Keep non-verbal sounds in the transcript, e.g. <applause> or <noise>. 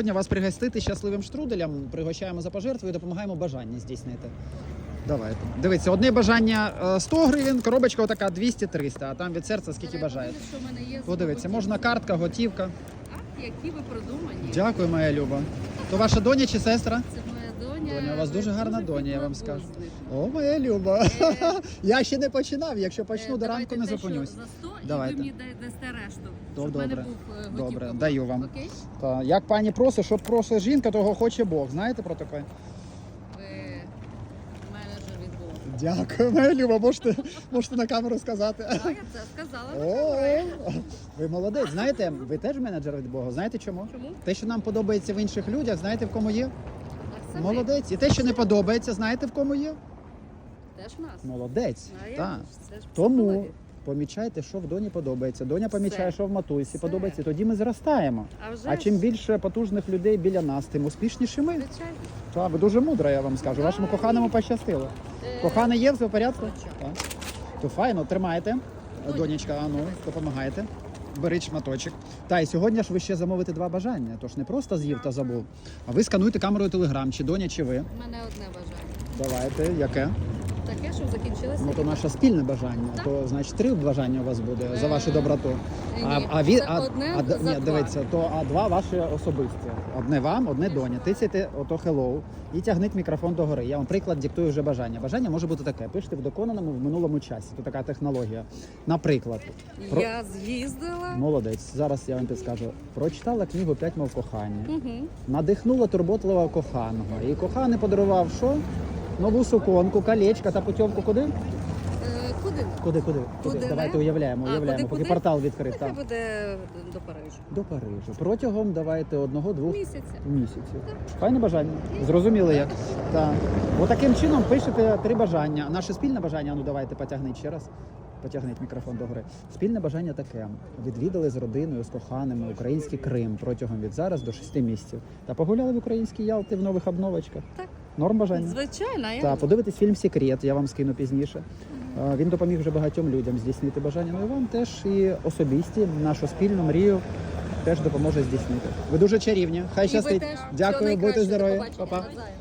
сьогодні вас пригостити щасливим штруделем. Пригощаємо за пожертву і допомагаємо бажання здійснити. Давайте. Дивіться, одне бажання е, 100 гривень, коробочка отака 200-300, а там від серця скільки бажаєте. що в мене є Подивіться, можна картка, готівка. Ах, які ви продумані. Дякую, моя Люба. То ваша доня чи сестра? Це доня. Доня, у вас дуже гарна доня, я вам скажу. О, моя Люба. Е, <laughs> Я ще не починав. Якщо почну Е, до ранку, не зупинюсь. За 100, Давайте. і ви мені дасте решту. То щоб в мене добре. був е, Добре, готівка даю вам. Окей? Та, як пані просить, щоб просить жінка, того хоче Бог. Знаєте про таке? Ви менеджер від Бога. Дякую, моя Люба. Можете, можете на камеру сказати. Так, я це сказала. О, ви молодець. Знаєте, ви теж менеджер від Бога. Знаєте чому? Чому? Те, що нам подобається в інших людях, знаєте в кому є? Само. Молодець. І те, що не подобається, знаєте в кому є? Теж в нас. Молодець. А я Так. ж, це ж Тому психологія. помічайте, що в доні подобається. Доня помічає, Все. що в матусі Все. подобається. Тоді ми зростаємо. А вже А чим ж, більше потужних людей біля нас, тим успішніші ми. звичайно. Так, ви дуже мудра, я вам скажу. Вашому коханому пощастило. Е, Коханий є, все в порядку? Так. То файно, тримайте. Донечка, а ну, допомагайте. Беріть шматочок. Та і сьогодні ж ви ще замовите два бажання. Тож не просто з'їв та забув. А ви скануйте камерою телеграм, чи доня, чи ви. У мене одне бажання. Давайте, яке? Таке, щоб закінчилося. Ну то наше спільне бажання. Так. То значить три бажання у вас буде за Е, вашу доброту. Ні, А, а це а, одне а, за ні, два. дивіться, то а два ваші особисті. Одне вам, одне доня. Тицяйте ото hello і тягніть мікрофон догори. Я вам приклад диктую вже бажання. Бажання може бути таке: пишете в доконаному в минулому часі. То така технологія. Наприклад, про- Я з'їздила. молодець. Зараз я вам підскажу. Прочитала книгу П'ять мов кохання. Угу. Надихнула турботливого коханого. І коханий подарував що? Нову суконку, колечко та путівку куди? Е, куди? Куди, куди? Куди Давайте не? уявляємо, А, уявляємо, куди, поки куди? портал відкрив. Так. буде до Парижу. До Парижу. Протягом давайте одного-двох Місяця. місяців. Файне бажання. Зрозуміли як. Так. Отаким чином пишете три бажання. Наше спільне бажання, ну давайте потягніть ще раз. Потягніть мікрофон догори. Спільне бажання таке: відвідали з родиною, з коханими український Крим протягом від зараз до шести місяців. Та погуляли в українській Ялті в нових обновочках. Так. Норм бажання. Звичайно, я Так, подивитись фільм Секрет, я вам скину пізніше. Е, Він допоміг вже багатьом людям здійснити бажання. Ну і вам теж і особисті, нашу спільну мрію теж допоможе здійснити. Ви дуже чарівні. Хай щастить. Дякую, будьте здорові. Па-па. Навзаєм.